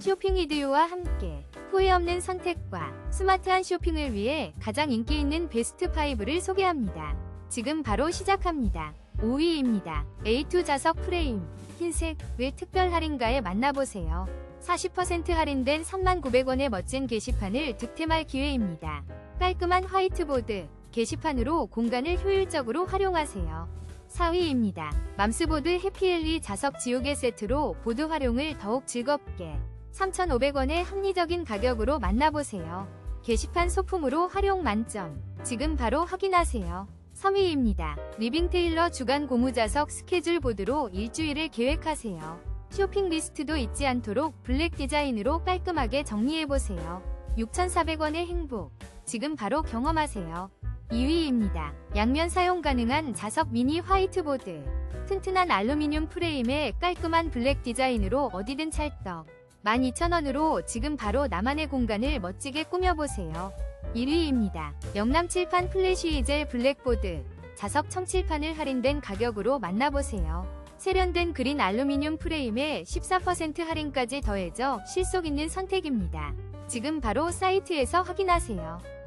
쇼핑 이디오와 함께 후회 없는 선택과 스마트한 쇼핑을 위해 가장 인기 있는 베스트 5를 소개합니다. 지금 바로 시작합니다. 5위입니다. A2 자석 프레임 흰색을 특별 할인가에 만나보세요. 40% 할인된 39,900원의 멋진 게시판을 득템할 기회입니다. 깔끔한 화이트보드 게시판으로 공간을 효율적으로 활용하세요. 4위입니다. 맘스보드 해피엘리 자석 지우개 세트로 보드 활용을 더욱 즐겁게 3,500원의 합리적인 가격으로 만나보세요. 게시판 소품으로 활용 만점. 지금 바로 확인하세요. 3위입니다. 리빙 테일러 주간 고무자석 스케줄 보드로 일주일을 계획하세요. 쇼핑 리스트도 잊지 않도록 블랙 디자인으로 깔끔하게 정리해보세요. 6,400원의 행복. 지금 바로 경험하세요. 2위입니다. 양면 사용 가능한 자석 미니 화이트보드. 튼튼한 알루미늄 프레임에 깔끔한 블랙 디자인으로 어디든 찰떡. 12,000원으로 지금 바로 나만의 공간을 멋지게 꾸며보세요. 1위입니다. 영남 칠판 플래시 이젤 블랙보드. 자석 청칠판을 할인된 가격으로 만나보세요. 세련된 그린 알루미늄 프레임에 14% 할인까지 더해져 실속 있는 선택입니다. 지금 바로 사이트에서 확인하세요.